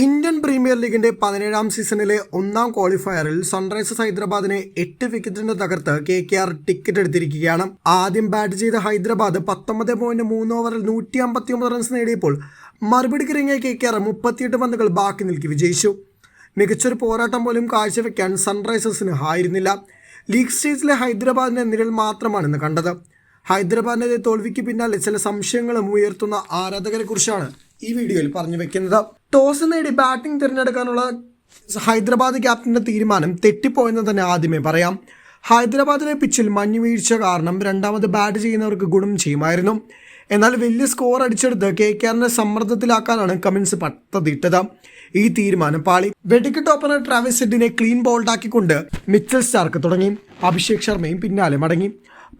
Indian premier ലീഗിന്റെ പതിനേഴാം സീസണിലെ ഒന്നാം ക്വാളിഫയറിൽ സൺറൈസേഴ്സ് ഹൈദരാബാദിനെ എട്ട് വിക്കറ്റിന് തകർത്ത് കെ കെ ആർ ടിക്കറ്റ് എടുത്തിരിക്കുകയാണ്. ആദ്യം ബാറ്റ് ചെയ്ത ഹൈദരാബാദ് പത്തൊമ്പത് പോയിന്റ് മൂന്ന് ഓവറിൽ നൂറ്റി അമ്പത്തി ഒമ്പത് റൺസ് നേടിയപ്പോൾ മറുപടിക്ക് ഇറങ്ങിയ കെ കെ ആർ മുപ്പത്തിയെട്ട് പന്തുകൾ ബാക്കി നിൽക്കി വിജയിച്ചു. മികച്ചൊരു പോരാട്ടം പോലും കാഴ്ചവെക്കാൻ സൺറൈസേഴ്സിന് ആയിരുന്നില്ല. ലീഗ് സ്റ്റേജിലെ ഹൈദരാബാദിന്റെ നിഴൽ മാത്രമാണ് ഇന്ന് കണ്ടത്. ഹൈദരാബാദിനെതിരെ തോൽവിക്ക് പിന്നാലെ ചില സംശയങ്ങളും ഉയർത്തുന്ന ആരാധകരെ കുറിച്ചാണ് ഈ വീഡിയോയിൽ പറഞ്ഞു വെക്കുന്നത് ടോസ് നേടി ബാറ്റിംഗ് തിരഞ്ഞെടുക്കാനുള്ള ഹൈദരാബാദ് ക്യാപ്റ്റന്റെ തീരുമാനം തെറ്റിപ്പോയെന്ന് തന്നെ ആദ്യമേ പറയാം. ഹൈദരാബാദിലെ പിച്ചിൽ മഞ്ഞുവീഴ്ച കാരണം രണ്ടാമത് ബാറ്റ് ചെയ്യുന്നവർക്ക് ഗുണം ചെയ്യുമായിരുന്നു. എന്നാൽ വലിയ സ്കോർ അടിച്ചെടുത്ത് കെ കെ ആറിനെ സമ്മർദ്ദത്തിലാക്കാനാണ് കമിൻസ് പദ്ധതിയിട്ടത് ഈ തീരുമാനം പാളി. വെടിക്കെട്ട് ഓപ്പണർ ട്രാവിസ് സെഡിനെ ക്ലീൻ ബോൾഡാക്കിക്കൊണ്ട് മിച്ചൽ സ്റ്റാർക്ക് തുടങ്ങി. അഭിഷേക് ശർമ്മയും പിന്നാലെ മടങ്ങി.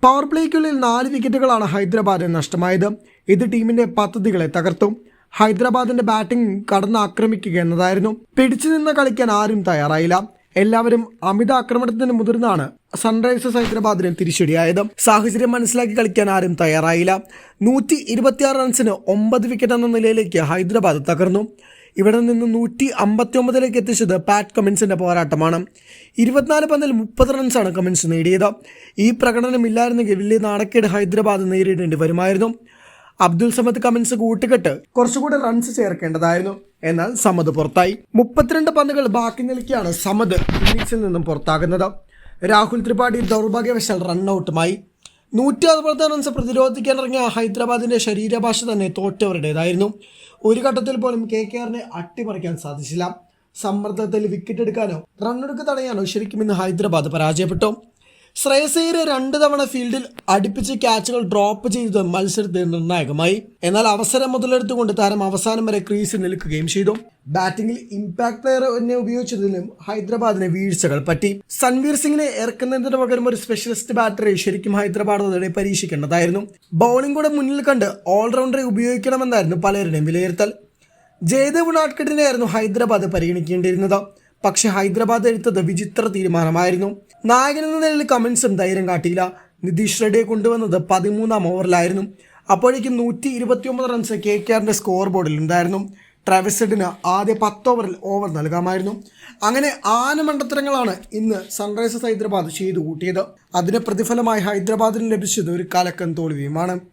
പവർ പ്ലേക്കുള്ളിൽ നാല് വിക്കറ്റുകളാണ് ഹൈദരാബാദിന് നഷ്ടമായത്. ഇത് ടീമിന്റെ പദ്ധതികളെ തകർത്തു. ഹൈദരാബാദിന്റെ ബാറ്റിംഗ് കടന്നാക്രമിക്കുക എന്നതായിരുന്നു. പിടിച്ചു നിന്ന് കളിക്കാൻ ആരും തയ്യാറായില്ല. എല്ലാവരും അമിത ആക്രമണത്തിന് മുതിർന്നാണ് സൺറൈസേഴ്സ് ഹൈദരാബാദിന് തിരിച്ചടിയായത്. സാഹചര്യം മനസ്സിലാക്കി കളിക്കാൻ ആരും തയ്യാറായില്ല. നൂറ്റി ഇരുപത്തിയാറ് റൺസിന് ഒമ്പത് വിക്കറ്റ് എന്ന നിലയിലേക്ക് ഹൈദരാബാദ് തകർന്നു. ഇവിടെ നിന്ന് നൂറ്റി അമ്പത്തി ഒമ്പതിലേക്ക് എത്തിച്ചത് പാറ്റ് കമിൻസിന്റെ പോരാട്ടമാണ്. ഇരുപത്തിനാല് പന്തിൽ മുപ്പത് റൺസാണ് കമിൻസ് നേടിയത്. ഈ പ്രകടനമില്ലായിരുന്നെങ്കിൽ വലിയ നാണക്കേട് ഹൈദരാബാദ് നേരിടേണ്ടി വരുമായിരുന്നു. അബ്ദുൽ സമദ് കമിൻസ് കൂട്ടുകെട്ട് കുറച്ചുകൂടി റൺസ് ചേർക്കേണ്ടതായിരുന്നു. എന്നാൽ സമദ് പുറത്തായി. മുപ്പത്തിരണ്ട് പന്തുകൾ ബാക്കി നിൽക്കിയാണ് സമദ് ഇന്നിംഗ്സിൽ നിന്നും പുറത്താകുന്നത്. രാഹുൽ ത്രിപാഠി ദൗർഭാഗ്യവശാൽ റണ്ണൌട്ടുമായി നൂറ്റി അറുപത് റൺസ് പ്രതിരോധിക്കാനിറങ്ങിയ ഹൈദരാബാദിന്റെ ശരീരഭാഷ തന്നെ തോറ്റവരുടേതായിരുന്നു. ഒരു ഘട്ടത്തിൽ പോലും കെ കെ ആറിനെ അട്ടിമറിക്കാൻ സാധിച്ചില്ല. സമ്മർദ്ദത്തിൽ വിക്കറ്റ് എടുക്കാനോ റണ്ണെടുക്ക് തടയാനോ ശരിക്കും ഇന്ന് ഹൈദരാബാദ് പരാജയപ്പെട്ടു. ശ്രേയസയ്യര് രണ്ട് തവണ ഫീൽഡിൽ അടുപ്പിച്ച് ക്യാച്ചുകൾ ഡ്രോപ്പ് ചെയ്ത് മത്സരത്തിൽ നിർണായകമായി. എന്നാൽ അവസരം മുതലെടുത്തുകൊണ്ട് താരം അവസാനം വരെ ക്രീസിൽ നിൽക്കുകയും ചെയ്തു. ബാറ്റിംഗിൽ ഇമ്പാക്ട് പ്ലെയർ എന്നെ ഉപയോഗിച്ചതിലും ഹൈദരാബാദിന് വീഴ്ചകൾ പറ്റി. സൺവീർ സിംഗിനെ ഇറക്കുന്നതിന് പകരം ഒരു സ്പെഷ്യലിസ്റ്റ് ബാറ്ററെ ശരിക്കും ഹൈദരാബാദ് അതോടെ പരീക്ഷിക്കേണ്ടതായിരുന്നു. ബൗളിംഗ് കൂടെ മുന്നിൽ കണ്ട് ഓൾറൗണ്ടറെ ഉപയോഗിക്കണമെന്നായിരുന്നു പലരുടെയും വിലയിരുത്തൽ. ജയദേവ് നാട്കട്ടിനെയായിരുന്നു ഹൈദരാബാദ് പരിഗണിക്കേണ്ടിയിരുന്നത്. പക്ഷേ ഹൈദരാബാദ് എടുത്തത് വിചിത്ര തീരുമാനമായിരുന്നു. നായകൻ എന്ന നിലയിൽ കമൻസും ധൈര്യം കാട്ടിയില്ല. നിതീഷ് റെഡ്ഡിയെ കൊണ്ടുവന്നത് പതിമൂന്നാം ഓവറിലായിരുന്നു. അപ്പോഴേക്കും നൂറ്റി ഇരുപത്തിയൊമ്പത് റൺസ് കെ കെ ആറിന്റെ സ്കോർ ബോർഡിൽ ഉണ്ടായിരുന്നു ട്രാവിസഡിന് ആദ്യ പത്ത് ഓവറിൽ ഓവർ നൽകാമായിരുന്നു. അങ്ങനെ ആന മണ്ടത്തരങ്ങളാണ് ഇന്ന് സൺറൈസേഴ്സ് ഹൈദരാബാദ് ചെയ്തു കൂട്ടിയത് അതിന് പ്രതിഫലമായി ഹൈദരാബാദിന് ലഭിച്ചത് ഒരു കലക്കൻ തോൽവിയുമാണ്.